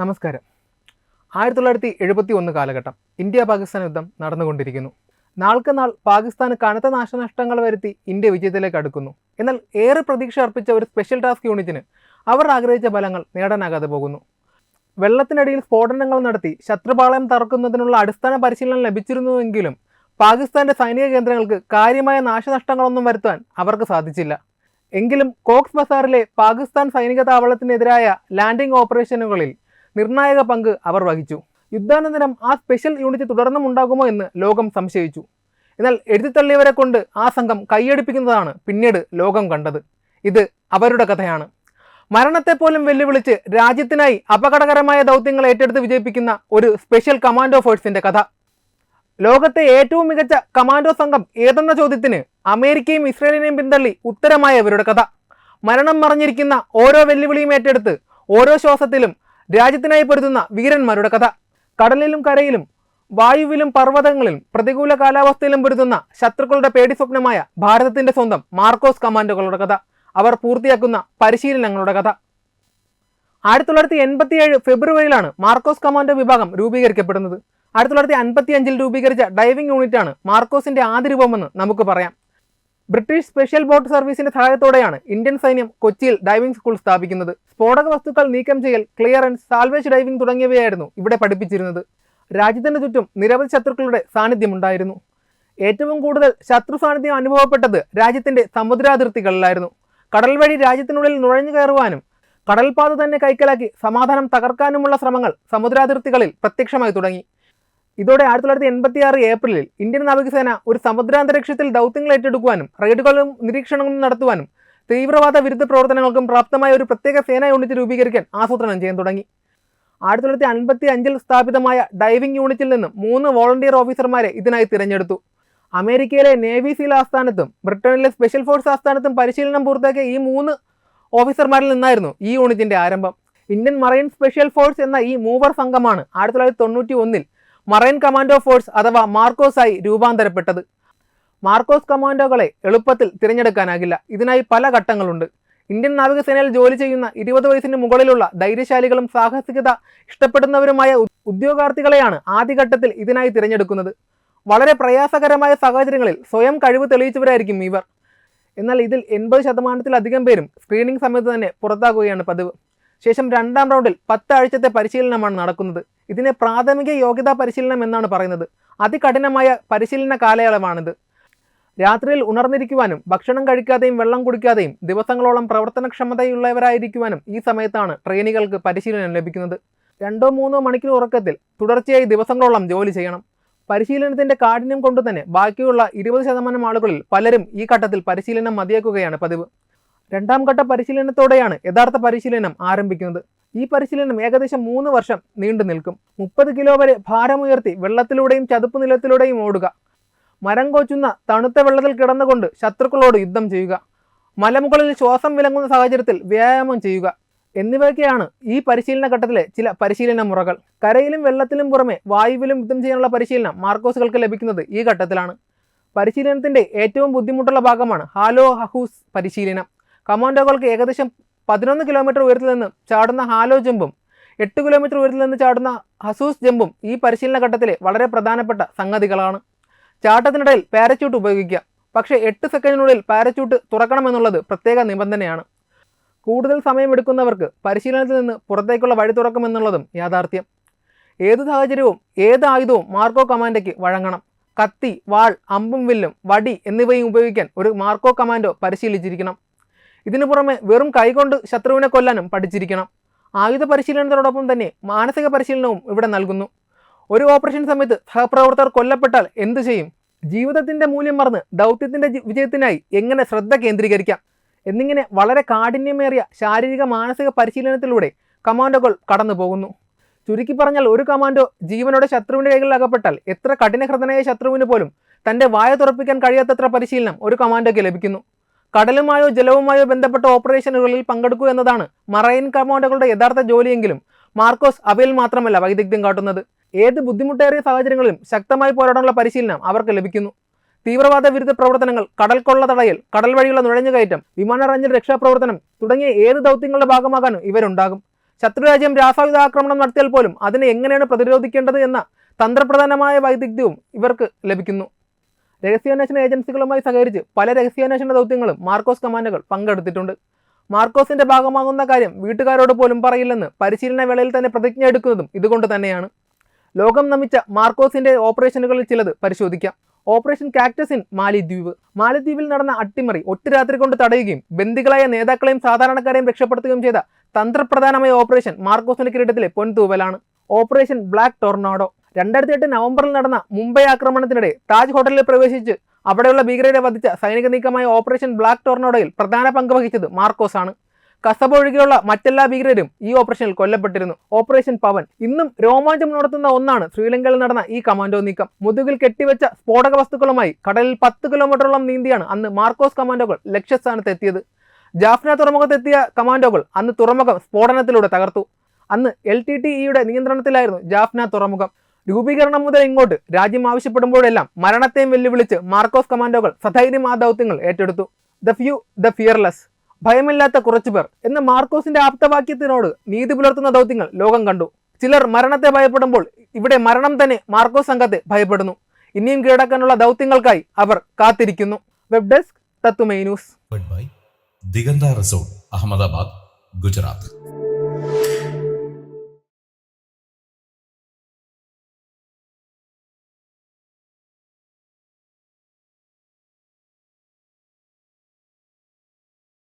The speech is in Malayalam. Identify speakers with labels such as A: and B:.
A: നമസ്കാരം. ആയിരത്തി തൊള്ളായിരത്തി എഴുപത്തി ഒന്ന് കാലഘട്ടം ഇന്ത്യ പാകിസ്ഥാൻ യുദ്ധം നടന്നുകൊണ്ടിരിക്കുന്നു. നാൾക്ക് നാൾ പാകിസ്ഥാന് കനത്ത നാശനഷ്ടങ്ങൾ വരുത്തി ഇന്ത്യ വിജയത്തിലേക്ക് അടുക്കുന്നു. എന്നാൽ ഏറെ പ്രതീക്ഷ അർപ്പിച്ച ഒരു സ്പെഷ്യൽ ടാസ്ക് യൂണിറ്റിന് അവർ ആഗ്രഹിച്ച ഫലങ്ങൾ നേടാനാകാതെ പോകുന്നു. വെള്ളത്തിനടിയിൽ സ്ഫോടനങ്ങൾ നടത്തി ശത്രുപാളയം തറക്കുന്നതിനുള്ള അടിസ്ഥാന പരിശീലനം ലഭിച്ചിരുന്നുവെങ്കിലും പാകിസ്ഥാന്റെ സൈനിക കേന്ദ്രങ്ങൾക്ക് കാര്യമായ നാശനഷ്ടങ്ങളൊന്നും വരുത്താൻ അവർക്ക് സാധിച്ചില്ല. എങ്കിലും കോക്സ് ബസാറിലെ പാകിസ്ഥാൻ സൈനിക താവളത്തിനെതിരായ ലാൻഡിംഗ് ഓപ്പറേഷനുകളിൽ നിർണായക പങ്ക് അവർ വഹിച്ചു. യുദ്ധാനന്തരം ആ സ്പെഷ്യൽ യൂണിറ്റ് തുടർന്നും ഉണ്ടാകുമോ എന്ന് ലോകം സംശയിച്ചു. എന്നാൽ എഴുതിത്തള്ളിയവരെ കൊണ്ട് ആ സംഘം കൈയടിപ്പിക്കുന്നതാണ് പിന്നീട് ലോകം കണ്ടത്. ഇത് അവരുടെ കഥയാണ്. മരണത്തെ പോലും വെല്ലുവിളിച്ച് രാജ്യത്തിനായി അപകടകരമായ ദൗത്യങ്ങൾ ഏറ്റെടുത്ത് വിജയിപ്പിക്കുന്ന ഒരു സ്പെഷ്യൽ കമാൻഡോ ഫോഴ്സിന്റെ കഥ. ലോകത്തെ ഏറ്റവും മികച്ച കമാൻഡോ സംഘം ഏതെന്ന ചോദ്യത്തിന് അമേരിക്കയും ഇസ്രയേലിനെയും പിന്തള്ളി ഉത്തരമായ ഇവരുടെ കഥ. മരണം മറഞ്ഞിരിക്കുന്ന ഓരോ വെല്ലുവിളിയും ഏറ്റെടുത്ത് ഓരോ ശ്വാസത്തിലും രാജ്യത്തിനായി പൊരുതുന്ന വീരന്മാരുടെ കഥ. കടലിലും കരയിലും വായുവിലും പർവതങ്ങളിലും പ്രതികൂല കാലാവസ്ഥയിലും പൊരുതുന്ന ശത്രുക്കളുടെ പേടി സ്വപ്നമായ ഭാരതത്തിന്റെ സ്വന്തം മാർക്കോസ് കമാൻഡോകളുടെ കഥ. അവർ പൂർത്തിയാക്കുന്ന പരിശീലനങ്ങളുടെ കഥ. ആയിരത്തി തൊള്ളായിരത്തി എൺപത്തിയേഴ് ഫെബ്രുവരിയിലാണ് മാർക്കോസ് കമാൻഡോ വിഭാഗം രൂപീകരിക്കപ്പെടുന്നത്. ആയിരത്തി തൊള്ളായിരത്തി അൻപത്തി അഞ്ചിൽ രൂപീകരിച്ച ഡൈവിംഗ് യൂണിറ്റാണ് മാർക്കോസിന്റെ ആദ്യ രൂപമെന്ന് നമുക്ക് പറയാം. ബ്രിട്ടീഷ് സ്പെഷ്യൽ ബോട്ട് സർവീസിന്റെ സഹായത്തോടെയാണ് ഇന്ത്യൻ സൈന്യം കൊച്ചിയിൽ ഡൈവിംഗ് സ്കൂൾ സ്ഥാപിക്കുന്നത്. സ്ഫോടക വസ്തുക്കൾ നീക്കം ചെയ്യൽ ക്ലിയറൻസ് സാൽവേജ് ഡൈവിംഗ് തുടങ്ങിയവയായിരുന്നു ഇവിടെ പഠിപ്പിച്ചിരുന്നത്. രാജ്യത്തിന് ചുറ്റും നിരവധി ശത്രുക്കളുടെ സാന്നിധ്യമുണ്ടായിരുന്നു. ഏറ്റവും കൂടുതൽ ശത്രു സാന്നിധ്യം അനുഭവപ്പെട്ടത് രാജ്യത്തിന്റെ സമുദ്രാതിർത്തികളിലായിരുന്നു. കടൽ വഴി രാജ്യത്തിനുള്ളിൽ നുഴഞ്ഞു കയറുവാനും കടൽപാത തന്നെ കൈക്കലാക്കി സമാധാനം തകർക്കാനുമുള്ള ശ്രമങ്ങൾ സമുദ്രാതിർത്തികളിൽ പ്രത്യക്ഷമായി തുടങ്ങി. ഇതോടെ ആയിരത്തി തൊള്ളായിരത്തി എൺപത്തി ആറ് ഏപ്രിലിൽ ഇന്ത്യൻ നാവികസേന ഒരു സമുദ്രാന്തരീക്ഷത്തിൽ ദൗത്യങ്ങൾ ഏറ്റെടുക്കുവാനും റെയ്ഡുകളും നിരീക്ഷണങ്ങളും നടത്തുവാനും തീവ്രവാദ വിരുദ്ധ പ്രവർത്തനങ്ങൾക്കും പ്രാപ്തമായ ഒരു പ്രത്യേക സേനാ യൂണിറ്റ് രൂപീകരിക്കാൻ ആസൂത്രണം ചെയ്യാൻ തുടങ്ങി. ആയിരത്തി തൊള്ളായിരത്തി അൻപത്തി അഞ്ചിൽ സ്ഥാപിതമായ ഡൈവിംഗ് യൂണിറ്റിൽ നിന്നും മൂന്ന് വോളണ്ടിയർ ഓഫീസർമാരെ ഇതിനായി തിരഞ്ഞെടുത്തു. അമേരിക്കയിലെ നേവി സീൽ ആസ്ഥാനത്തും ബ്രിട്ടനിലെ സ്പെഷ്യൽ ഫോഴ്സ് ആസ്ഥാനത്തും പരിശീലനം പൂർത്തിയാക്കിയ ഈ മൂന്ന് ഓഫീസർമാരിൽ നിന്നായിരുന്നു ഈ യൂണിറ്റിന്റെ ആരംഭം. ഇന്ത്യൻ മറൈൻ സ്പെഷ്യൽ ഫോഴ്സ് എന്ന ഈ മൂവർ സംഘമാണ് ആയിരത്തി തൊള്ളായിരത്തി തൊണ്ണൂറ്റി ഒന്നിൽ മറൈൻ കമാൻഡോ ഫോഴ്സ് അഥവാ മാർക്കോസായി രൂപാന്തരപ്പെട്ടത്. മാർക്കോസ് കമാൻഡോകളെ എളുപ്പത്തിൽ തിരഞ്ഞെടുക്കാനാകില്ല. ഇതിനായി പല ഘട്ടങ്ങളുണ്ട്. ഇന്ത്യൻ നാവികസേനയിൽ ജോലി ചെയ്യുന്ന ഇരുപത് വയസ്സിന് മുകളിലുള്ള ധൈര്യശാലികളും സാഹസികത ഇഷ്ടപ്പെടുന്നവരുമായ ഉദ്യോഗാർത്ഥികളെയാണ് ആദ്യഘട്ടത്തിൽ ഇതിനായി തിരഞ്ഞെടുക്കുന്നത്. വളരെ പ്രയാസകരമായ സാഹചര്യങ്ങളിൽ സ്വയം കഴിവ് തെളിയിച്ചവരായിരിക്കും ഇവർ. എന്നാൽ ഇതിൽ എൺപത് ശതമാനത്തിലധികം പേരും സ്ക്രീനിംഗ് സമയത്ത് തന്നെ പുറത്താകുകയാണ് പതിവ്. ശേഷം രണ്ടാം റൗണ്ടിൽ പത്ത് ആഴ്ചത്തെ പരിശീലനമാണ് നടക്കുന്നത്. ഇതിനെ പ്രാഥമിക യോഗ്യതാ പരിശീലനം എന്നാണ് പറയുന്നത്. അതികഠിനമായ പരിശീലന കാലയളവാണിത്. രാത്രിയിൽ ഉണർന്നിരിക്കുവാനും ഭക്ഷണം കഴിക്കാതെയും വെള്ളം കുടിക്കാതെയും ദിവസങ്ങളോളം പ്രവർത്തനക്ഷമതയുള്ളവരായിരിക്കുവാനും ഈ സമയത്താണ് ട്രെയിനികൾക്ക് പരിശീലനം ലഭിക്കുന്നത്. രണ്ടോ മൂന്നോ മണിക്കൂർ ഉറക്കത്തിൽ തുടർച്ചയായി ദിവസങ്ങളോളം ജോലി ചെയ്യണം. പരിശീലനത്തിന്റെ കാഠിന്യം കൊണ്ട് തന്നെ ബാക്കിയുള്ള ഇരുപത് ശതമാനം ആളുകളിൽ പലരും ഈ ഘട്ടത്തിൽ പരിശീലനം മതിയാക്കുകയാണ് പതിവ്. രണ്ടാം ഘട്ട പരിശീലനത്തോടെയാണ് യഥാർത്ഥ പരിശീലനം ആരംഭിക്കുന്നത്. ഈ പരിശീലനം ഏകദേശം മൂന്ന് വർഷം നീണ്ടു നിൽക്കും. മുപ്പത് കിലോ വരെ ഭാരമുയർത്തി വെള്ളത്തിലൂടെയും ചതുപ്പ് നിലത്തിലൂടെയും ഓടുക. മരം കോച്ചുന്ന തണുത്ത വെള്ളത്തിൽ കിടന്നുകൊണ്ട് ശത്രുക്കളോട് യുദ്ധം ചെയ്യുക. മലമുകളിൽ ശ്വാസം വിലങ്ങുന്ന സാഹചര്യത്തിൽ വ്യായാമം ചെയ്യുക. എന്നിവയൊക്കെയാണ് ഈ പരിശീലന ഘട്ടത്തിലെ ചില പരിശീലന മുറകൾ. കരയിലും വെള്ളത്തിലും പുറമെ വായുവിലും യുദ്ധം ചെയ്യാനുള്ള പരിശീലനം മാർക്കോസുകൾക്ക് ലഭിക്കുന്നത് ഈ ഘട്ടത്തിലാണ്. പരിശീലനത്തിന്റെ ഏറ്റവും ബുദ്ധിമുട്ടുള്ള ഭാഗമാണ് ഹാലോ ഹഹൂസ് പരിശീലനം. കമാൻഡോകൾക്ക് ഏകദേശം പതിനൊന്ന് കിലോമീറ്റർ ഉയരത്തിൽ നിന്ന് ചാടുന്ന ഹാലോ ജമ്പും എട്ട് കിലോമീറ്റർ ഉയരത്തിൽ നിന്ന് ചാടുന്ന ഹസൂസ് ജമ്പും ഈ പരിശീലന ഘട്ടത്തിലെ വളരെ പ്രധാനപ്പെട്ട സംഗതികളാണ്. ചാട്ടത്തിനിടയിൽ പാരച്യൂട്ട് ഉപയോഗിക്കുക. പക്ഷേ എട്ട് സെക്കൻഡിനുള്ളിൽ പാരച്യൂട്ട് തുറക്കണമെന്നുള്ളത് പ്രത്യേക നിബന്ധനയാണ്. കൂടുതൽ സമയമെടുക്കുന്നവർക്ക് പരിശീലനത്തിൽ നിന്ന് പുറത്തേക്കുള്ള വഴി തുറക്കുമെന്നുള്ളതും യാഥാർത്ഥ്യം. ഏത് സാഹചര്യവും ഏത് ആയുധവും മാർക്കോ കമാൻഡയ്ക്ക് വഴങ്ങണം. കത്തി വാൾ അമ്പും വില്ലും വടി എന്നിവയും ഉപയോഗിക്കാൻ ഒരു മാർക്കോ കമാൻഡോ പരിശീലിച്ചിരിക്കണം. ഇതിനു പുറമെ വെറും കൈകൊണ്ട് ശത്രുവിനെ കൊല്ലാനും പഠിച്ചിരിക്കണം. ആയുധ പരിശീലനത്തോടൊപ്പം തന്നെ മാനസിക പരിശീലനവും ഇവിടെ നൽകുന്നു. ഒരു ഓപ്പറേഷൻ സമയത്ത് സഹപ്രവർത്തകർ കൊല്ലപ്പെട്ടാൽ എന്തു ചെയ്യും? ജീവിതത്തിന്റെ മൂല്യം മറന്ന് ദൗത്യത്തിന്റെ വിജയത്തിനായി എങ്ങനെ ശ്രദ്ധ കേന്ദ്രീകരിക്കാം? എന്നിങ്ങനെ വളരെ കാഠിന്യമേറിയ ശാരീരിക മാനസിക പരിശീലനത്തിലൂടെ കമാൻഡോകൾ കടന്നു പോകുന്നു ചുരുക്കി പറഞ്ഞാൽ ഒരു കമാൻഡോ ജീവനോടെ ശത്രുവിന്റെ കൈകളിൽ അകപ്പെട്ടാൽ എത്ര കഠിനഹൃദനായ ശത്രുവിന് പോലും തന്റെ വായ തുറപ്പിക്കാൻ കഴിയാത്തത്ര പരിശീലനം ഒരു കമാൻഡോയ്ക്ക് ലഭിക്കുന്നു. കടലുമായോ ജലവുമായോ ബന്ധപ്പെട്ട ഓപ്പറേഷനുകളിൽ പങ്കെടുക്കുക എന്നതാണ് മറൈൻ കമാൻഡോകളുടെ യഥാർത്ഥ ജോലിയെങ്കിലും മാർക്കോസ് അവയിൽ മാത്രമല്ല വൈദഗ്ധ്യം കാട്ടുന്നത്. ഏത് ബുദ്ധിമുട്ടേറിയ സാഹചര്യങ്ങളിലും ശക്തമായി പോരാടാനുള്ള പരിശീലനം അവർക്ക് ലഭിക്കുന്നു. തീവ്രവാദ വിരുദ്ധ പ്രവർത്തനങ്ങൾ കടൽ കൊള്ള തടയൽ കടൽ വഴിയുള്ള നുഴഞ്ഞുകയറ്റം വിമാന റേഞ്ചിൽ രക്ഷാപ്രവർത്തനം തുടങ്ങിയ ഏത് ദൗത്യങ്ങളുടെ ഭാഗമാകാനും ഇവരുണ്ടാകും. ശത്രുരാജ്യം രാസായുധ ആക്രമണം നടത്തിയാൽ പോലും അതിനെ എങ്ങനെയാണ് പ്രതിരോധിക്കേണ്ടത് എന്ന തന്ത്രപ്രധാനമായ വൈദഗ്ധ്യവും ഇവർക്ക് ലഭിക്കുന്നു. രഹസ്യാന്വേഷണ ഏജൻസികളുമായി സഹകരിച്ച് പല രഹസ്യാന്വേഷണ ദൗത്യങ്ങളും മാർക്കോസ് കമാൻഡുകൾ പങ്കെടുത്തിട്ടുണ്ട്. മാർക്കോസിന്റെ ഭാഗമാകുന്ന കാര്യം വീട്ടുകാരോട് പോലും പറയില്ലെന്ന് പരിശീലന വേളയിൽ തന്നെ പ്രതിജ്ഞ എടുക്കുന്നതും ഇതുകൊണ്ട് തന്നെയാണ്. ലോകം നമിച്ച മാർക്കോസിന്റെ ഓപ്പറേഷനുകളിൽ ചിലത് പരിശോധിക്കാം. ഓപ്പറേഷൻ കാക്ടസ് ഇൻ മാലിദ്വീപ്. മാലിദ്വീപിൽ നടന്ന അട്ടിമറി ഒറ്റ രാത്രി കൊണ്ട് തടയുകയും ബന്ദികളായ നേതാക്കളെയും സാധാരണക്കാരെയും രക്ഷപ്പെടുത്തുകയും ചെയ്ത തന്ത്രപ്രധാനമായ ഓപ്പറേഷൻ മാർക്കോസിന്റെ കിരീടത്തിലെ പൊൻതൂവലാണ്. Operation black tornado. രണ്ടായിരത്തി എട്ട് നവംബറിൽ നടന്ന മുംബൈ ആക്രമണത്തിനിടെ താജ് ഹോട്ടലിൽ പ്രവേശിച്ച് അവിടെയുള്ള ഭീകരരെ വധിച്ച സൈനിക നീക്കമായ ഓപ്പറേഷൻ ബ്ലാക്ക് ടോർണോഡയിൽ പ്രധാന പങ്ക് വഹിച്ചത് മാർക്കോസ് ആണ് കസബ ഒഴികെയുള്ള മറ്റെല്ലാ ഭീകരരും ഈ ഓപ്പറേഷനിൽ കൊല്ലപ്പെട്ടിരുന്നു. ഓപ്പറേഷൻ പവൻ. ഇന്നും രോമാഞ്ചം ഉണർത്തുന്ന ഒന്നാണ് ശ്രീലങ്കയിൽ നടന്ന ഈ കമാൻഡോ നീക്കം. മുതുകിൽ കെട്ടിവെച്ച സ്ഫോടക വസ്തുക്കളുമായി കടലിൽ പത്ത് കിലോമീറ്ററോളം നീന്തിയാണ് അന്ന് മാർക്കോസ് കമാൻഡോകൾ ലക്ഷ്യസ്ഥാനത്ത് എത്തിയത്. ജാഫ്ന തുറമുഖത്തെത്തിയ കമാൻഡോകൾ അന്ന് തുറമുഖം സ്ഫോടനത്തിലൂടെ തകർത്തു. അന്ന് എൽ ടി ടി ഇയുടെ നിയന്ത്രണത്തിലായിരുന്നു ജാഫ്ന തുറമുഖം. രൂപീകരണം മുതൽ ഇങ്ങോട്ട് രാജ്യം ആവശ്യപ്പെടുമ്പോഴെല്ലാം മരണത്തെയും വെല്ലുവിളിച്ച് മാർക്കോസ് കമാൻഡോകൾ സധൈര്യമാ ദൗത്യങ്ങൾ ഏറ്റെടുത്തു. ദ ഫ്യൂ ദ ഫിയർലെസ് ഭയമില്ലാത്ത കുറച്ചുപേർ എന്ന മാർക്കോസിന്റെ ആപ്തവാക്യത്തിനോട് നീതി പുലർത്തുന്ന ദൗത്യങ്ങൾ ലോകം കണ്ടു. ചിലർ മരണത്തെ ഭയപ്പെടുമ്പോൾ ഇവിടെ മരണം തന്നെ മാർക്കോസ് സംഘത്തെ ഭയപ്പെടുന്നു. ഇനിയും കീഴടക്കാനുള്ള ദൗത്യങ്ങൾക്കായി അവർ കാത്തിരിക്കുന്നു. വെബ് ഡെസ്ക് തത്തുമൈ ന്യൂസ്
B: ദിഗന്ത റിസോർട്ട് അഹമ്മദാബാദ് ഗുജറാത്ത്